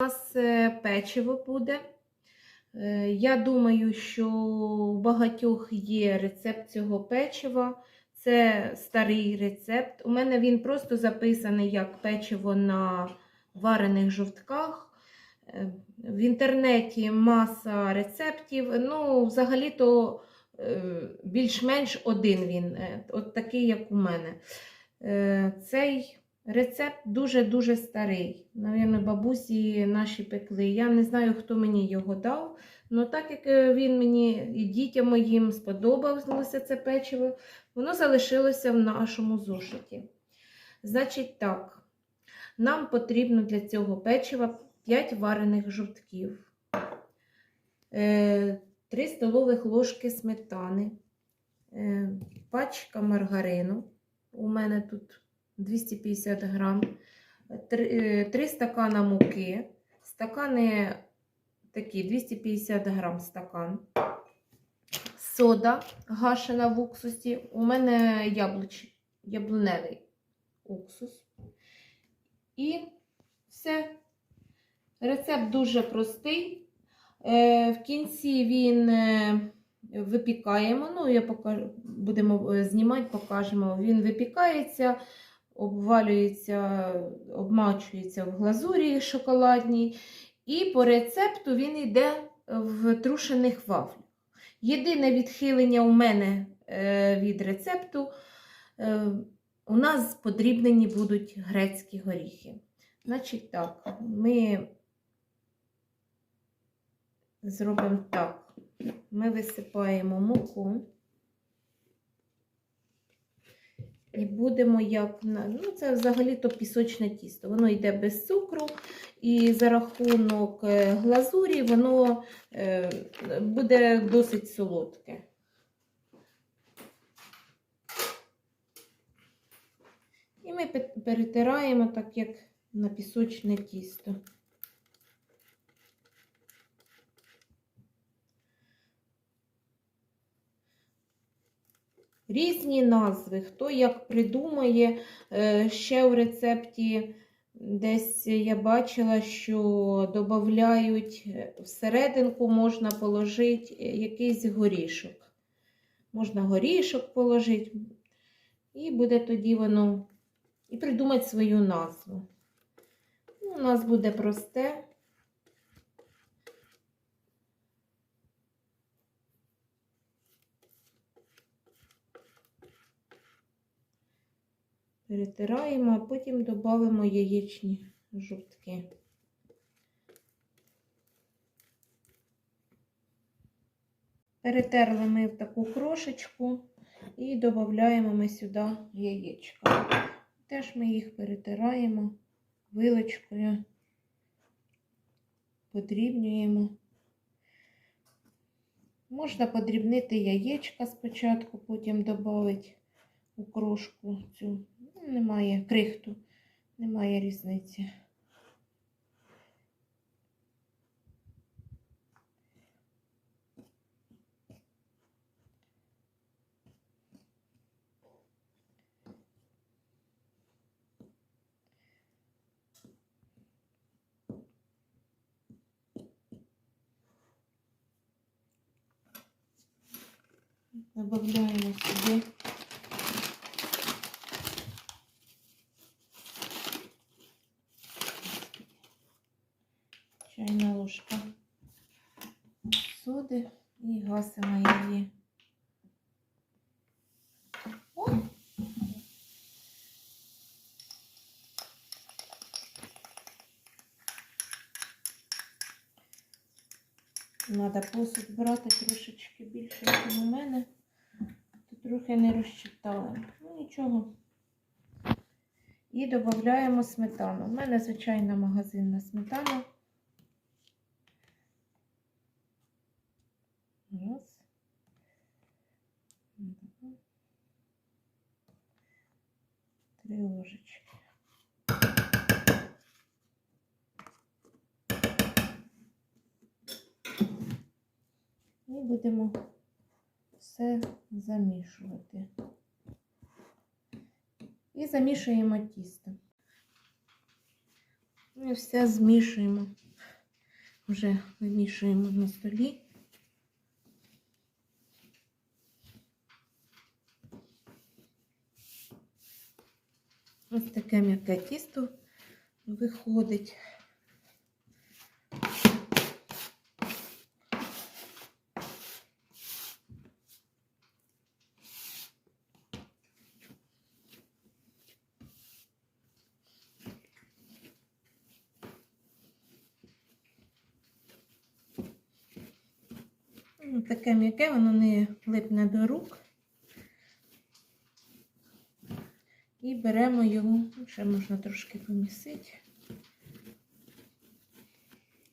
У нас е, печиво буде. Е, Я думаю, що у багатьох є рецепт цього печива. Це старий рецепт. У мене він просто записаний як печиво на варених жовтках. Е, В інтернеті маса рецептів. Ну, взагалі-то більш-менш один він, от такий, як у мене. Цей рецепт дуже-дуже старий. Навірно, бабусі наші пекли. Я не знаю, хто мені його дав. Ну, так як е, він мені і дітям моїм сподобалося це печиво, воно залишилося в нашому зошиті. Значить так, нам потрібно для цього печива 5 варених жовтків, 3 столових ложки сметани, е, пачка маргарину. У мене тут 250 грам, 3 стакана муки, стакани такі 250 грам стакан, сода гашена в уксусі. У мене яблуч, яблуневий уксус. І все. Рецепт дуже простий. Е, В кінці він е, випікаємо. Ну, я покажу, будемо е, знімати, покажемо. Він випікається, обвалюється, обмачується в глазурі шоколадній. І по рецепту він йде в трушених вафлях. Єдине відхилення у мене е, від рецепту. е, У нас подрібнені будуть грецькі горіхи. Значить так, ми зробимо так. Ми висипаємо муку. І будемо як. Ну, це взагалі-то пісочне тісто. Воно йде без цукру, і за рахунок е, глазурі воно е, буде досить солодке. І ми перетираємо так, як на пісочне тісто. Різні назви, хто як придумає. Е, Ще в рецепті десь я бачила, що додають всерединку можна положити якийсь горішок. Можна горішок положити, і буде тоді воно і придумати свою назву. Ну, У нас буде просте. Перетираємо, а потім додамо яєчні жовтки. Перетерли ми в таку крошечку і додаємо ми сюди яєчка. Теж ми їх перетираємо вилочкою, подрібнюємо. Можна подрібнити яєчка спочатку, потім додати у крошку цю. Немає крихту, немає різниці. Добавляємо сюди Треба посуд брати трошечки більше, ніж у мене. Тут трохи не розчитала. Ну нічого. І додаємо сметану. У мене звичайна магазинна сметана. Раз. Три ложечки. Будемо все замішувати. І замішуємо тісто. І все змішуємо. вже вимішуємо на столі. Ось таке м'яке тісто виходить. Таке м'яке, воно не липне до рук. І беремо його, ну, ще можна трошки помісити.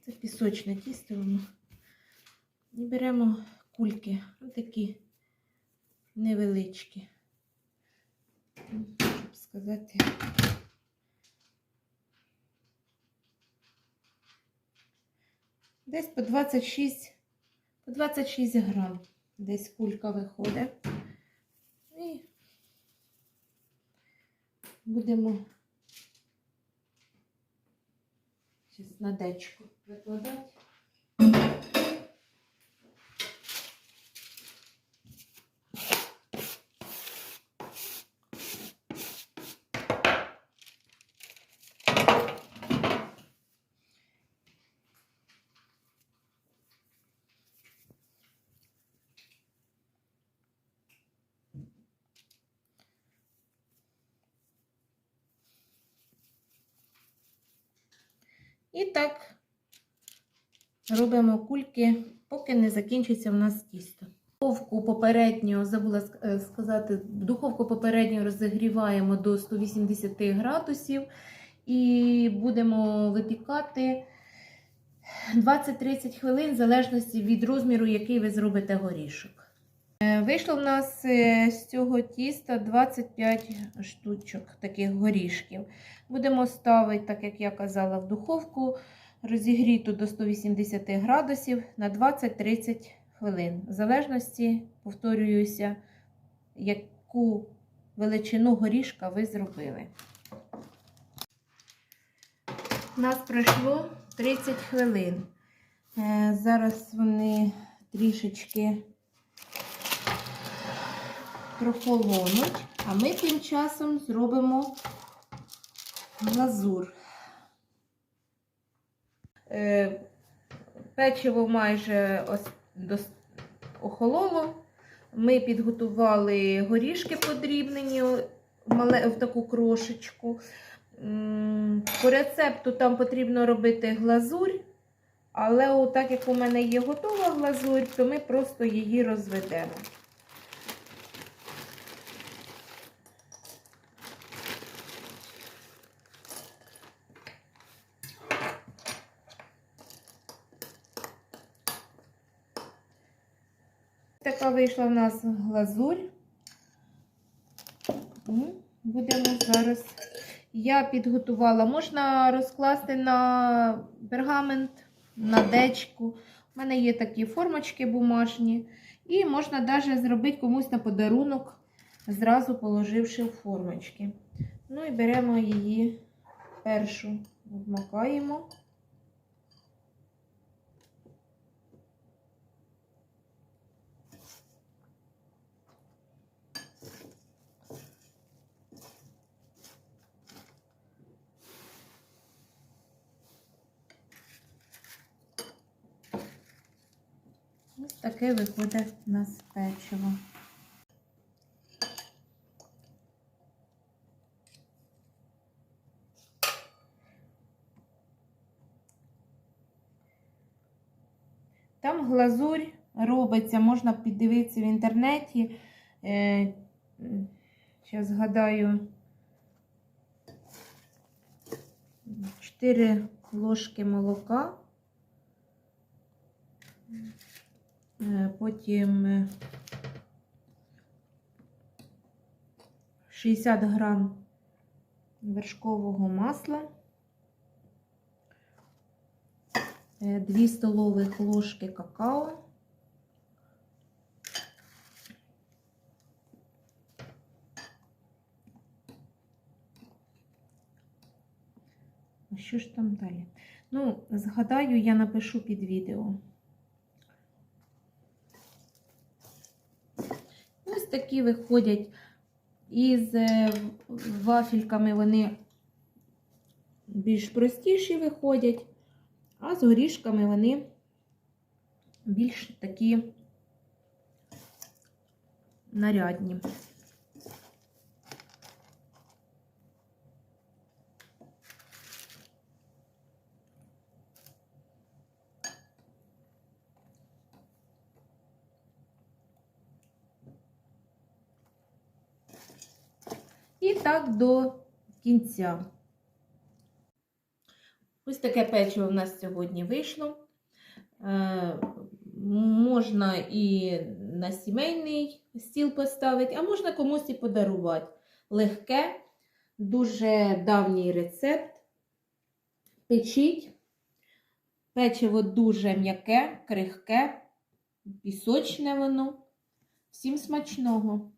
Це пісочне тісто воно. І беремо кульки, ось такі невеличкі. Ну, Щоб сказати. Десь по 26 по 26 грам десь кулька виходить. І будемо зараз на дечку викладати. І так робимо кульки, поки не закінчиться в нас тісто. Духовку попередньо, забула е, сказати, духовку попередньо розігріваємо до 180 градусів і будемо випікати 20-30 хвилин, в залежності від розміру, який ви зробите горішок. Е, Вийшло в нас е, з цього тіста 25 штучок таких горішків. Будемо ставити, так як я казала, в духовку розігріту до 180 градусів на 20-30 хвилин. В залежності, повторююся, яку величину горішка ви зробили. У нас пройшло 30 хвилин. Е, Зараз вони трішечки прохолонуть, а ми тим часом зробимо глазур. Е, Печиво майже охололо. Ми підготували горішки подрібнені в таку крошечку. По рецепту там потрібно робити глазурь, але так як у мене є готова глазурь, то ми просто її розведемо. Вийшла в нас глазурь. Будемо зараз. Я підготувала. Можна розкласти на пергамент, на дечку. У мене є такі формочки бумажні. І можна навіть зробити комусь на подарунок, зразу положивши в формочки. Ну і беремо її першу, вмикаємо. Таке виходить у нас печиво. Там глазурь робиться, можна піддивитися в інтернеті. Е, Зараз згадаю 4 ложки молока. Е, Потім е, 60 грам вершкового масла, 2 столових ложки какао, що ж там далі? Ну, згадаю, я напишу під відео. Ось такі виходять із е, вафельками вони більш простіші виходять, а з горішками вони більш такі нарядні. І так до кінця. Ось таке печиво в нас сьогодні вийшло. Е, можна і на сімейний стіл поставити, а можна комусь і подарувати. Легке, дуже давній рецепт. Печіть. Печиво дуже м'яке, крихке, пісочне воно. Всім смачного!